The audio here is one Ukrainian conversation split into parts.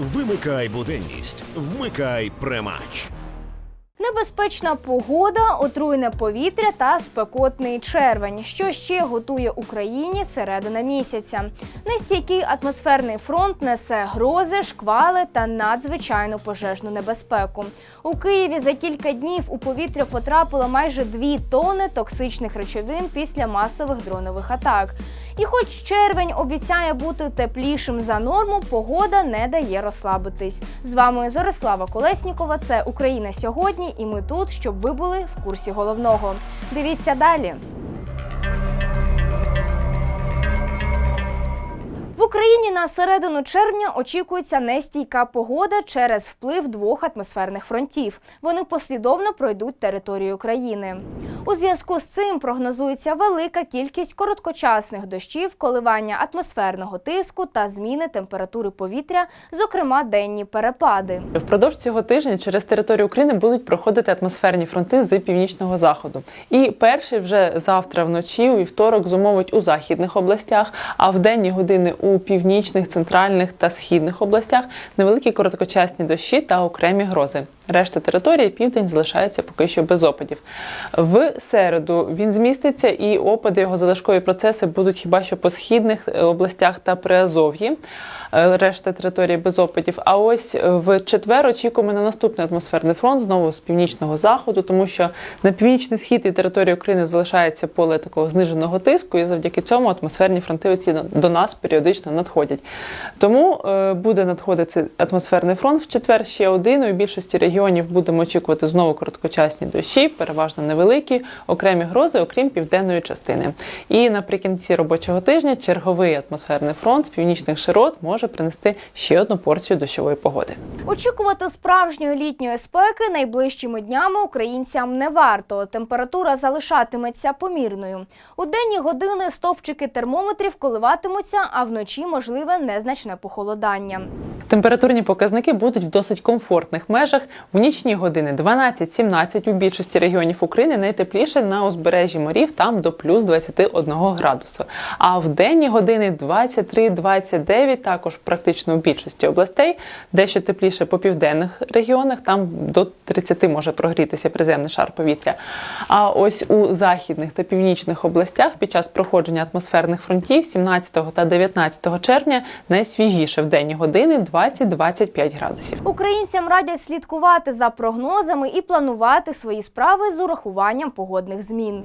Вимикай буденність, вмикай премач. Небезпечна погода, отруєне повітря та спекотний червень. Що ще готує Україні середина місяця? Нестійкий атмосферний фронт несе грози, шквали та надзвичайну пожежну небезпеку. У Києві за кілька днів у повітря потрапило майже 2 тонни токсичних речовин після масових дронових атак. І хоч червень обіцяє бути теплішим за норму, погода не дає розслабитись. З вами Зорислава Колеснікова. Це Україна сьогодні, і ми тут, щоб ви були в курсі головного. Дивіться далі. Україні на середину червня очікується нестійка погода через вплив двох атмосферних фронтів. Вони послідовно пройдуть територію країни. У зв'язку з цим прогнозується велика кількість короткочасних дощів, коливання атмосферного тиску та зміни температури повітря, зокрема денні перепади. Впродовж цього тижня через територію України будуть проходити атмосферні фронти з північного заходу. І перший вже завтра вночі, у вівторок, зумовить у західних областях, а в денні години у північних, центральних та східних областях невеликі короткочасні дощі та окремі грози. Решта території південь залишається поки що без опадів. В середу він зміститься, і опади його залишкові процеси будуть хіба що по східних е, областях та Приазов'ї. Е, Решта території без опадів. А ось е, в четвер очікуємо на наступний атмосферний фронт знову з північного заходу, тому що на північний схід і території України залишається поле такого зниженого тиску, і завдяки цьому атмосферні фронти оці до нас періодично надходять. Тому е, буде надходити атмосферний фронт в четвер ще один. У більшості регіонів будемо очікувати знову короткочасні дощі, переважно невеликі, окремі грози, окрім південної частини. І наприкінці робочого тижня черговий атмосферний фронт з північних широт може принести ще одну порцію дощової погоди. Очікувати справжньої літньої спеки найближчими днями українцям не варто. Температура залишатиметься помірною. У денні години стовпчики термометрів коливатимуться, а вночі можливе незначне похолодання. Температурні показники будуть в досить комфортних межах. В нічні години 12-17 у більшості регіонів України найтепліше на узбережжі морів, там до плюс 21 градусу. А в денні години 23-29 також практично у більшості областей, дещо тепліше по південних регіонах, там до 30 може прогрітися приземний шар повітря. А ось у західних та північних областях під час проходження атмосферних фронтів 17 та 19 червня найсвіжіше в денні години 20-25 градусів. Українцям радять слідкувати за прогнозами і планувати свої справи з урахуванням погодних змін.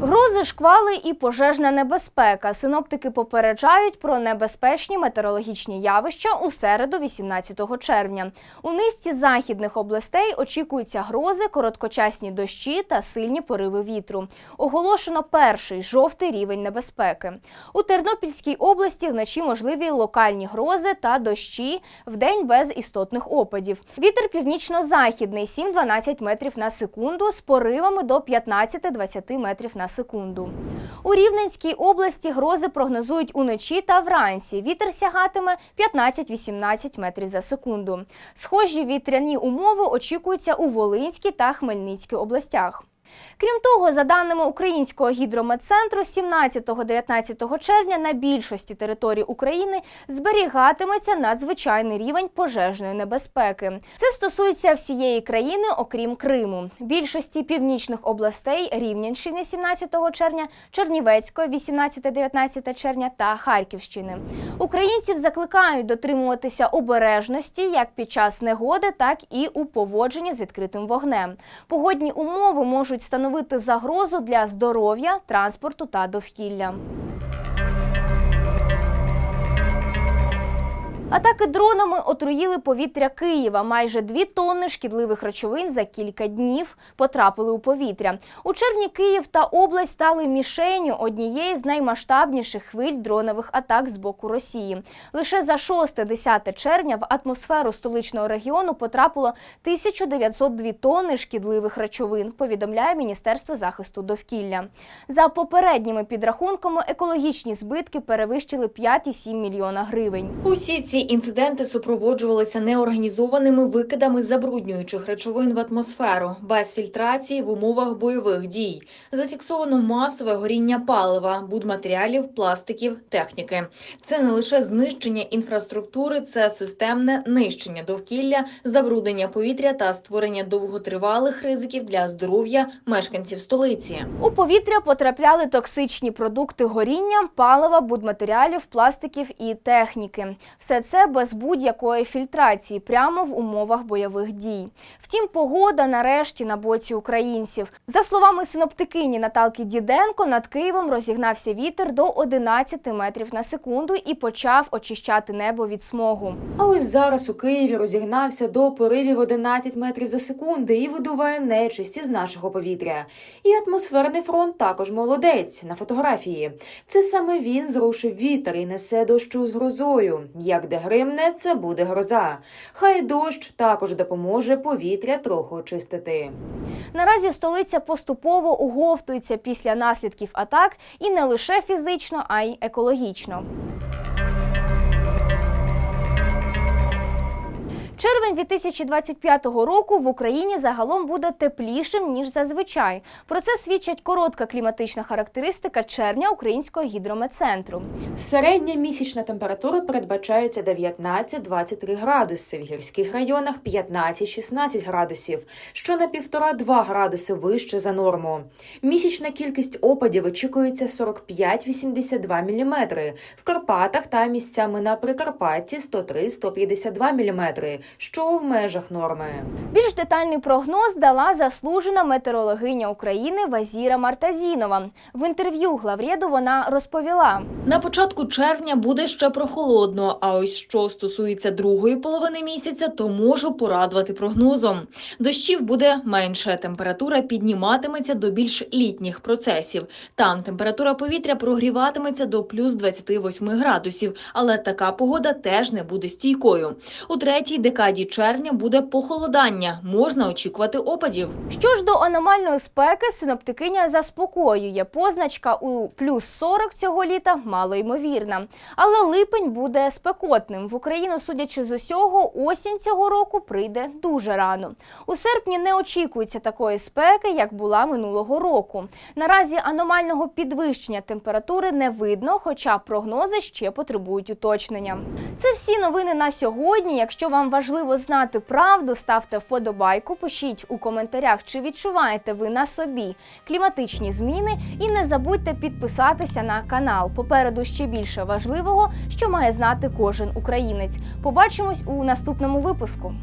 Грози, шквали і пожежна небезпека. Синоптики попереджають про небезпечні метеорологічні явища у середу, 18 червня. У низці західних областей очікуються грози, короткочасні дощі та сильні пориви вітру. Оголошено перший жовтий рівень небезпеки. У Тернопільській області вночі можливі локальні грози та дощі, вдень без істотних опадів. Вітер північно-західний 7-12 метрів на секунду з поривами до 15-20 метрів на секунду. У Рівненській області грози прогнозують уночі та вранці. Вітер сягатиме 15-18 метрів за секунду. Схожі вітряні умови очікуються у Волинській та Хмельницькій областях. Крім того, за даними Українського гідрометцентру, 17-19 червня на більшості територій України зберігатиметься надзвичайний рівень пожежної небезпеки. Це стосується всієї країни, окрім Криму. Більшості північних областей Рівненщини 17 червня, Чернівецької 18-19 червня та Харківщини. Українців закликають дотримуватися обережності як під час негоди, так і у поводженні з відкритим вогнем. Погодні умови можуть становити загрозу для здоров'я, транспорту та довкілля. Атаки дронами отруїли повітря Києва. Майже дві тонни шкідливих речовин за кілька днів потрапили у повітря. У червні Київ та область стали мішенню однієї з наймасштабніших хвиль дронових атак з боку Росії. Лише за 6-10 червня в атмосферу столичного регіону потрапило 1902 тонни шкідливих речовин. Повідомляє Міністерство захисту довкілля. За попередніми підрахунками, екологічні збитки перевищили 5,7 мільйона гривень. Усі ці Ці інциденти супроводжувалися неорганізованими викидами забруднюючих речовин в атмосферу без фільтрації в умовах бойових дій. Зафіксовано масове горіння палива, будматеріалів, пластиків, техніки. Це не лише знищення інфраструктури, це системне нищення довкілля, забруднення повітря та створення довготривалих ризиків для здоров'я мешканців столиці. У повітря потрапляли токсичні продукти горіння, палива, будматеріалів, пластиків і техніки. Все це без будь-якої фільтрації, прямо в умовах бойових дій. Втім, погода нарешті на боці українців. За словами синоптикині Наталки Діденко, над Києвом розігнався вітер до 11 метрів на секунду і почав очищати небо від смогу. А ось зараз у Києві розігнався до поривів 11 метрів за секунду і видуває нечисть із нашого повітря. І атмосферний фронт також молодець на фотографії. Це саме він зрушив вітер і несе дощу з грозою. Як де гримне, це буде гроза. Хай дощ також допоможе повітря трохи очистити. Наразі столиця поступово уговтується після наслідків атак і не лише фізично, а й екологічно. Червень 2025 року в Україні загалом буде теплішим ніж зазвичай. Про це свідчить коротка кліматична характеристика червня Українського гідрометцентру. Середня місячна температура передбачається 19-23 градуси, в гірських районах 15-16 градусів, що на 1,5-2 градуси вище за норму. Місячна кількість опадів очікується 45-82 мм, в Карпатах та місцями на Прикарпатті 103-152 мм, що в межах норми. Більш детальний прогноз дала заслужена метеорологиня України Вазіра Мартазінова. В інтерв'ю главреду вона розповіла. На початку червня буде ще прохолодно. А ось що стосується другої половини місяця, то можу порадувати прогнозом. Дощів буде менше. Температура підніматиметься до більш літніх процесів. Там температура повітря прогріватиметься до плюс 28 градусів, але така погода теж не буде стійкою. У третій декаді червня буде похолодання. Можна очікувати опадів. Що ж до аномальної спеки, синоптикиня заспокоює. Позначка у плюс 40 цього літа малоймовірна. Але липень буде спекотним. В Україну, судячи з усього, осінь цього року прийде дуже рано. У серпні не очікується такої спеки, як була минулого року. Наразі аномального підвищення температури не видно, хоча прогнози ще потребують уточнення. Це всі новини на сьогодні. Якщо вам важливо знати правду, ставте вподобайку, пишіть у коментарях, чи відчуваєте ви на собі кліматичні зміни, і не забудьте підписатися на канал. Попереду ще більше важливого, що має знати кожен українець. Побачимось у наступному випуску.